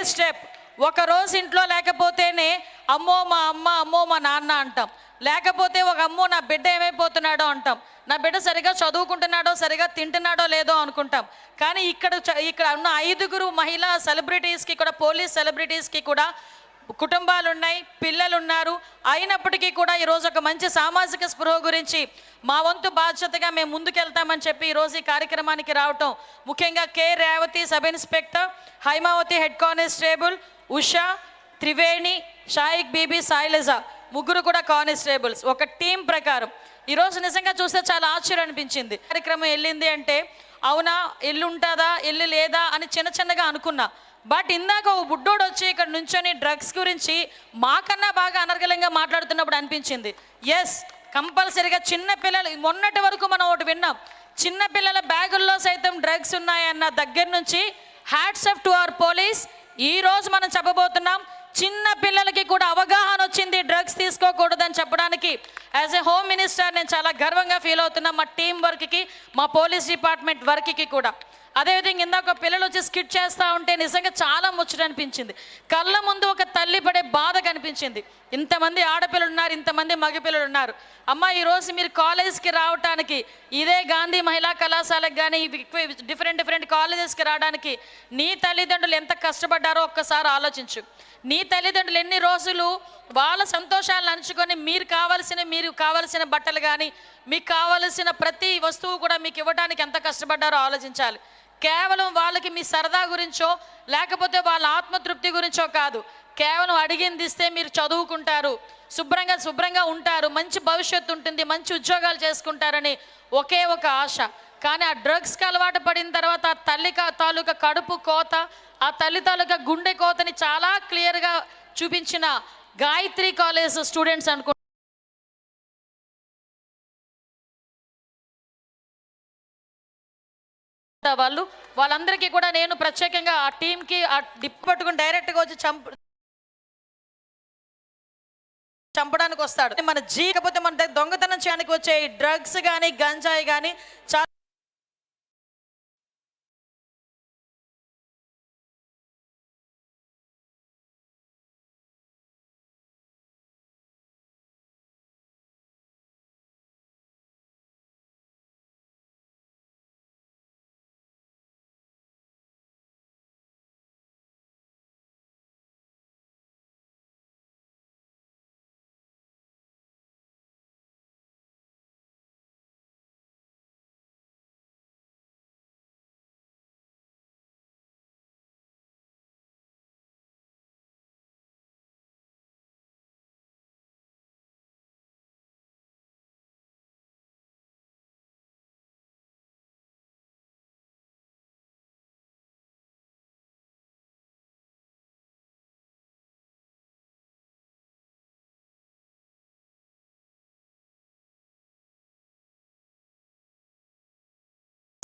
Clear step. ఒక రోజు ఇంట్లో లేకపోతేనే అమ్మో మా అమ్మ అమ్మో మా నాన్న అంటాం. లేకపోతే ఒక అమ్మో నా బిడ్డ ఏమైపోతున్నాడో అంటాం. నా బిడ్డ సరిగా చదువుకుంటున్నాడో సరిగా తింటున్నాడో లేదో అనుకుంటాం. కానీ ఇక్కడ చ- ఇక్కడ ఉన్న ఐదుగురు మహిళా సెలబ్రిటీస్కి కూడా పోలీస్ సెలబ్రిటీస్కి కూడా కుటుంబాలు ఉన్నాయి పిల్లలు ఉన్నారు అయినప్పటికీ కూడా ఈరోజు ఒక మంచి సామాజిక స్పృహ గురించి మా వంతు బాధ్యతగా మేము ముందుకెళ్తామని చెప్పి ఈరోజు ఈ కార్యక్రమానికి రావటం. ముఖ్యంగా K. Revathi sub inspector Haimavathi head constable Usha Triveni Shaik Bibi Sailaja ముగ్గురు కూడా కానిస్టేబుల్స్. ఒక టీం ప్రకారం. ఈరోజు నిజంగా చూస్తే చాలా ఆశ్చర్యం అనిపించింది. కార్యక్రమం వెళ్ళింది అంటే అవునా ఇల్లు ఉంటుందా ఇల్లు లేదా అని చిన్న చిన్నగా అనుకున్నా. బట్ ఇందాక ఓ బుడ్డోడు వచ్చి ఇక్కడ నుంచొని డ్రగ్స్ గురించి మాకన్నా బాగా అనర్గలంగా మాట్లాడుతున్నప్పుడు అనిపించింది. ఎస్ కంపల్సరీగా చిన్న పిల్లలు మొన్నటి వరకు మనం ఒకటి విన్నాం. చిన్న పిల్లల బ్యాగుల్లో సైతం డ్రగ్స్ ఉన్నాయన్న దగ్గర నుంచి hats off to our police ఈ రోజు మనం చెప్పబోతున్నాం చిన్న పిల్లలకి కూడా అవగాహన వచ్చింది డ్రగ్స్ తీసుకోకూడదని చెప్పడానికి. యాజ్ ఎ హోమ్ మినిస్టర్ నేను చాలా గర్వంగా ఫీల్ అవుతున్నా మా టీం వర్క్కి మా పోలీస్ డిపార్ట్మెంట్ వర్క్కి కూడా. అదేవిధంగా ఇందాక పిల్లలు వచ్చి స్కిట్ చేస్తూ ఉంటే నిజంగా చాలా ముచ్చట అనిపించింది. కళ్ళ ముందు ఒక తల్లి పడే బాధ కనిపించింది. ఇంతమంది ఆడపిల్లలు ఉన్నారు ఇంతమంది మగపిల్లలు ఉన్నారు అమ్మ ఈరోజు మీరు కాలేజ్కి రావటానికి ఇదే గాంధీ మహిళా కళాశాలకు కానీ డిఫరెంట్ డిఫరెంట్ కాలేజెస్కి రావడానికి నీ తల్లిదండ్రులు ఎంత కష్టపడ్డారో ఒక్కసారి ఆలోచించు. నీ తల్లిదండ్రులు ఎన్ని రోజులు వాళ్ళ సంతోషాలను అంచుకొని మీరు కావలసిన మీరు కావలసిన బట్టలు కానీ మీకు కావలసిన ప్రతి వస్తువు కూడా మీకు ఇవ్వడానికి ఎంత కష్టపడ్డారో ఆలోచించాలి. కేవలం వాళ్ళకి మీ సరదా గురించో లేకపోతే వాళ్ళ ఆత్మతృప్తి గురించో కాదు. కేవలం అడిగింది ఇస్తే మీరు చదువుకుంటారు శుభ్రంగా శుభ్రంగా ఉంటారు మంచి భవిష్యత్తు ఉంటుంది మంచి ఉద్యోగాలు చేసుకుంటారని ఒకే ఒక ఆశ. కానీ ఆ డ్రగ్స్కి అలవాటు పడిన తర్వాత ఆ తల్లి తాలూకా కడుపు కోత ఆ తల్లి తాలూకా గుండె కోతని చాలా క్లియర్గా చూపించిన గాయత్రి కాలేజ్ స్టూడెంట్స్ అనుకో వాళ్ళు వాళ్ళందరికీ కూడా నేను ప్రత్యేకంగా ఆ టీంకి ఆ డిప్ పట్టుకుని డైరెక్ట్గా వచ్చి చంపు చంపడానికి వస్తాడు. మన జీకపోతే మన దొంగతనం చేయడానికి వచ్చే డ్రగ్స్ కానీ గంజాయి కానీ చాలా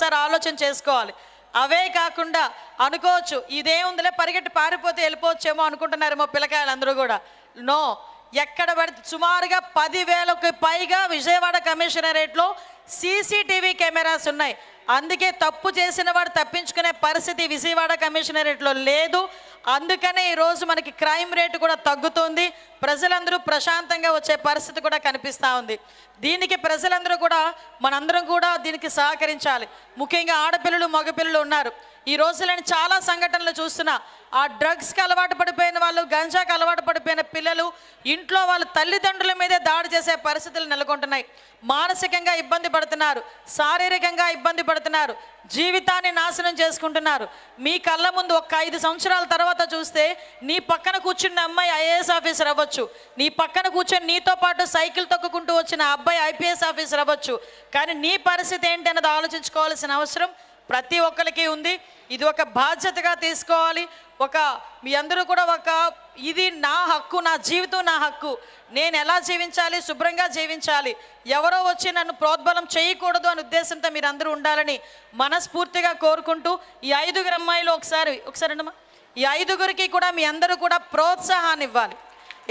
ఒకసారి ఆలోచన చేసుకోవాలి. అవే కాకుండా అనుకోవచ్చు ఇదేముందిలే పరిగెట్టి పారిపోతే వెళ్ళిపోవచ్చేమో అనుకుంటున్నారేమో పిల్లకాయలు అందరూ కూడా. నో. ఎక్కడ పడితే సుమారుగా పదివేలకు పైగా విజయవాడ కమిషనరేట్లో సీసీటీవీ కెమెరాస్ ఉన్నాయి. అందుకే తప్పు చేసిన వాడు తప్పించుకునే పరిస్థితి విజయవాడ కమిషనరేట్లో లేదు. అందుకనే ఈరోజు మనకి క్రైమ్ రేటు కూడా తగ్గుతుంది. ప్రజలందరూ ప్రశాంతంగా వచ్చే పరిస్థితి కూడా కనిపిస్తూ ఉంది. దీనికి ప్రజలందరూ కూడా మనందరం కూడా దీనికి సహకరించాలి. ముఖ్యంగా ఆడపిల్లలు మగపిల్లలు ఉన్నారు. ఈ రోజు నేను చాలా సంఘటనలు చూస్తున్నా. ఆ డ్రగ్స్కి అలవాటు పడిపోయిన వాళ్ళు గంజాకి అలవాటు పడిపోయిన పిల్లలు ఇంట్లో వాళ్ళ తల్లిదండ్రుల మీదే దాడి చేసే పరిస్థితులు నెలకొంటున్నాయి. మానసికంగా ఇబ్బంది పడుతున్నారు. శారీరకంగా ఇబ్బంది పడుతున్నారు. జీవితాన్ని నాశనం చేసుకుంటున్నారు. మీ కళ్ళ ముందు ఒక ఐదు సంవత్సరాల తర్వాత చూస్తే నీ పక్కన కూర్చున్న అమ్మాయి ఐఏఎస్ ఆఫీసర్ అవ్వచ్చు. నీ పక్కన కూర్చొని నీతో పాటు సైకిల్ తొక్కుకుంటూ వచ్చిన అబ్బాయి ఐపీఎస్ ఆఫీసర్ అవ్వచ్చు. కానీ నీ పరిస్థితి ఏంటి అన్నది ఆలోచించుకోవాల్సిన అవసరం ప్రతి ఒక్కరికి ఉంది. ఇది ఒక బాధ్యతగా తీసుకోవాలి. ఒక మీ అందరూ కూడా ఒక ఇది నా హక్కు నా జీవితం నా హక్కు. నేను ఎలా జీవించాలి? శుభ్రంగా జీవించాలి. ఎవరో వచ్చి నన్ను ప్రోద్బలం చేయకూడదు అనే ఉద్దేశంతో మీరు అందరూ ఉండాలని మనస్ఫూర్తిగా కోరుకుంటూ ఈ ఐదుగురు అమ్మాయిలు ఒకసారి ఒకసారి అండమ్మా ఈ ఐదుగురికి కూడా మీ అందరూ కూడా ప్రోత్సాహాన్ని ఇవ్వాలి.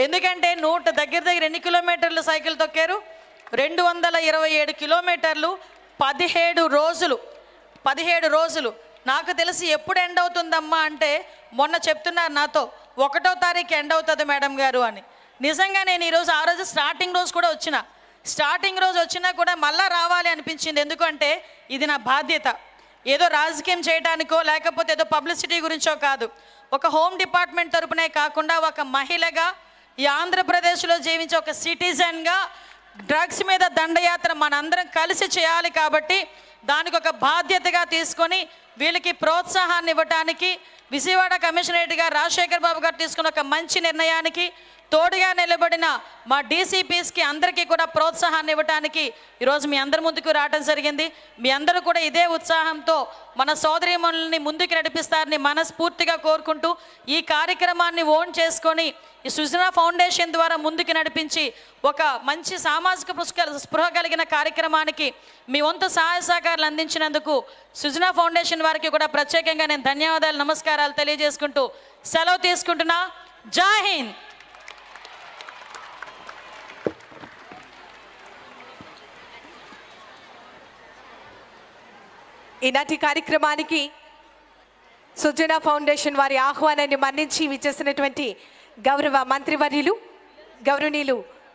ఎందుకంటే నూట దగ్గర దగ్గర ఎన్ని కిలోమీటర్లు సైకిల్ తొక్కారు? రెండు వందల ఇరవై ఏడు కిలోమీటర్లు పదిహేడు రోజులు పదిహేడు రోజులు. నాకు తెలిసి ఎప్పుడు ఎండ్ అవుతుందమ్మా అంటే మొన్న చెప్తున్నారు నాతో ఒకటో తారీఖు ఎండ్ అవుతుంది మేడం గారు అని. నిజంగా నేను ఈరోజు ఆ రోజు స్టార్టింగ్ రోజు కూడా వచ్చిన. స్టార్టింగ్ రోజు వచ్చినా కూడా మళ్ళా రావాలి అనిపించింది. ఎందుకంటే ఇది నా బాధ్యత. ఏదో రాజకీయం చేయడానికో లేకపోతే ఏదో పబ్లిసిటీ గురించో కాదు. ఒక హోమ్ డిపార్ట్మెంట్ తరపునే కాకుండా ఒక మహిళగా ఈ ఆంధ్రప్రదేశ్లో జీవించే ఒక సిటిజన్గా డ్రగ్స్ మీద దండయాత్ర మనందరం కలిసి చేయాలి కాబట్టి దానికి ఒక బాధ్యతగా తీసుకొని వీళ్ళకి ప్రోత్సాహాన్ని ఇవ్వటానికి విజయవాడ కమిషనరేట్గా రాజశేఖర్ బాబు గారు తీసుకున్న ఒక మంచి నిర్ణయానికి తోడుగా నిలబడిన మా డీసీపీస్కి అందరికీ కూడా ప్రోత్సాహాన్ని ఇవ్వటానికి ఈరోజు మీ అందరి ముందుకు రావడం జరిగింది. మీ అందరూ కూడా ఇదే ఉత్సాహంతో మన సోదరీమణుల్ని ముందుకు నడిపిస్తారని మనస్ఫూర్తిగా కోరుకుంటూ ఈ కార్యక్రమాన్ని ఓన్ చేసుకొని ఈ సుజనా ఫౌండేషన్ ద్వారా ముందుకు నడిపించి ఒక మంచి సామాజిక స్పృహ కలిగిన కార్యక్రమానికి మీ వంతు సహాయ సహకారాలు అందించినందుకు సుజనా ఫౌండేషన్ వారికి కూడా ప్రత్యేకంగా నేను ధన్యవాదాలు నమస్కారాలు తెలియజేసుకుంటూ సెలవు తీసుకుంటున్నా. జై హింద్! ఈనాటి కార్యక్రమానికి సుజనా ఫౌండేషన్ వారి ఆహ్వానాన్ని మన్నించి విచ్చేసినటువంటి గౌరవ మంత్రివర్యులు గౌరవనీయులు